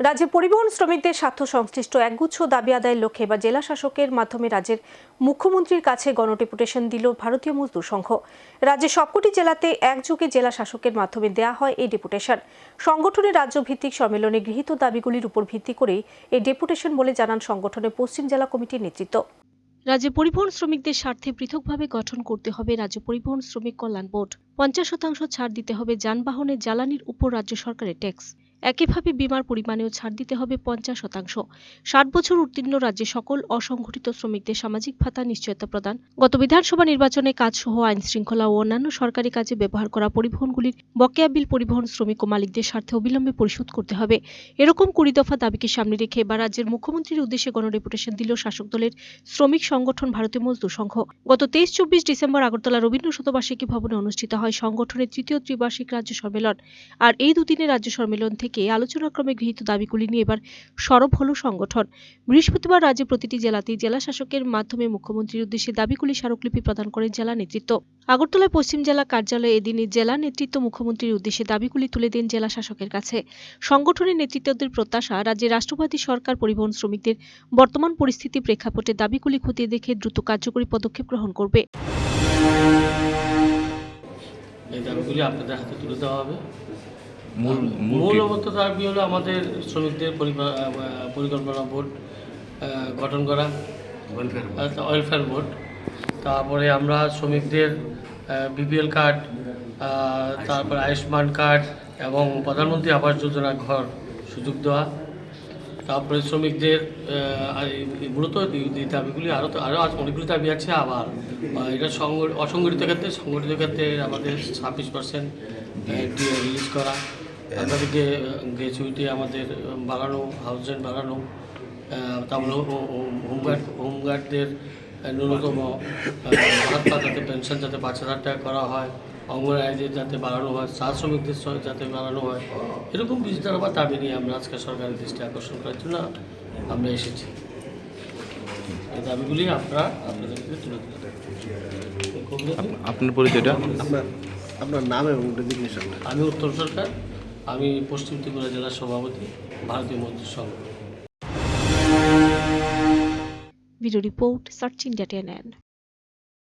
রাজ্যে পরিবহন শ্রমিকদের স্বার্থ সংশ্লিষ্ট একগুচ্ছ দাবি আদায়ের লক্ষ্যে বা জেলা শাসকের মাধ্যমে রাজ্যের মুখ্যমন্ত্রীর কাছে গণডেপুটেশন দিল ভারতীয় মজদুর সংঘ। রাজ্যের সবকটি জেলাতে একযোগে জেলা শাসকের মাধ্যমে দেয়া হয় এই ডেপুটেশন। সংগঠনের রাজ্য ভিত্তিক সম্মেলনে গৃহীত দাবিগুলির উপর ভিত্তি করেই এই ডেপুটেশন বলে জানান সংগঠনের পশ্চিম জেলা কমিটির নেতৃত্ব। রাজ্যে পরিবহন শ্রমিকদের স্বার্থে পৃথকভাবে গঠন করতে হবে রাজ্য পরিবহন শ্রমিক কল্যাণ বোর্ড। পঞ্চাশ শতাংশ ছাড় দিতে হবে যানবাহনের জ্বালানির উপর রাজ্য সরকারের ট্যাক্স। একইভাবে বিমার পরিমাণেও ছাড় দিতে হবে পঞ্চাশ শতাংশ। ষাট বছর উত্তীর্ণ রাজ্যে সকল অসংগঠিত শ্রমিকদের সামাজিক ভাতা নিশ্চয়তা প্রদান। গত বিধানসভা নির্বাচনে কাজসহ আইন শৃঙ্খলা ও অন্যান্য সরকারি কাজে ব্যবহার করা পরিবহনগুলির বকেয়া বিল পরিবহন শ্রমিক ও মালিকদের স্বার্থে অবিলম্বে পরিশোধ করতে হবে। এরকম কুড়ি দফা দাবিকে সামনে রেখে এবার রাজ্যের মুখ্যমন্ত্রীর উদ্দেশ্যে গণডেপুটেশন দিল শাসক দলের শ্রমিক সংগঠন ভারতীয় মজদুর সংঘ। গত তেইশ চব্বিশ ডিসেম্বর আগরতলা রবীন্দ্র শতবার্ষিকী ভবনে অনুষ্ঠিত হয় সংগঠনের তৃতীয় ত্রিবার্ষিক রাজ্য সম্মেলন। আর এই দুদিনের রাজ্য সম্মেলন থেকে আলোচনাক্রমে গৃহীত দাবিগুলি নিয়ে এবার সরব হল সংগঠন। বৃহস্পতিবার রাজ্যে প্রতিটি জেলাতেই জেলা শাসকের মাধ্যমে মুখ্যমন্ত্রীর উদ্দেশ্যে দাবিগুলি স্মারকলিপি প্রদান করেন জেলা নেতৃত্ব। আগরতলায় পশ্চিম জেলা কার্যালয়ে এদিনই জেলা নেতৃত্ব মুখ্যমন্ত্রীর উদ্দেশ্যে দাবিগুলি তুলে দেন জেলা শাসকের কাছে। সংগঠনের নেতৃত্বদের প্রত্যাশা রাজ্যে রাষ্ট্রবাদী সরকার, পরিবহন শ্রমিকদের বর্তমান পরিস্থিতি প্রেক্ষাপটে দাবিগুলি খতিয়ে দেখে দ্রুত কার্যকরী পদক্ষেপ গ্রহণ করবে। এই দাবিগুলি আপনাদের হাতে তুলে দেওয়া হবে। মূল মূল কি? দাবি হলো? আমাদের শ্রমিকদের পরিকল্পনা বোর্ড গঠন করা। ওয়েলফেয়ার বোর্ড তারপরে আমরা শ্রমিকদের বিপিএল কার্ড তারপরে আয়ুষ্মান কার্ড এবং প্রধানমন্ত্রী আবাস যোজনা ঘর সুযোগ দেওয়া। তারপরে শ্রমিকদের মূলত দাবিগুলি আরও তো আরও অনেকগুলি দাবি আছে আবার। এটা সংগ- অসংগঠিত ক্ষেত্রে সংগঠিত ক্ষেত্রে আমাদের ছাব্বিশ পার্সেন্ট রিলিজ করা। তাদেরকে গ্র্যাচুইটি আমাদের বাড়ানো হাউস রেন্ট বাড়ানো আহ, তারপরে হোমগার্ড হোমগার্ডদের ন্যূনতম ভাতা যাতে পেনশন যাতে পাঁচ হাজার টাকা করা হয় অঙ্গনারীদের যাতে বাড়ানো হয় চা শ্রমিকদের যাতে বাড়ানো হয় এরকম বিস্তার বা দাবি নিয়ে আমরা আজকে সরকারের দৃষ্টি আকর্ষণ করার জন্য আমরা এসেছি। এই দাবিগুলি আপনারা আপনাদেরকে তুলে দিলাম আপনার পরিচয়টা? আপনার আপনার নাম এবং আমি উত্তর সরকার। আমি পশ্চিম ত্রিপুরা জেলার সভাপতি Bharatiya Mazdoor Sangh. Video report search India ten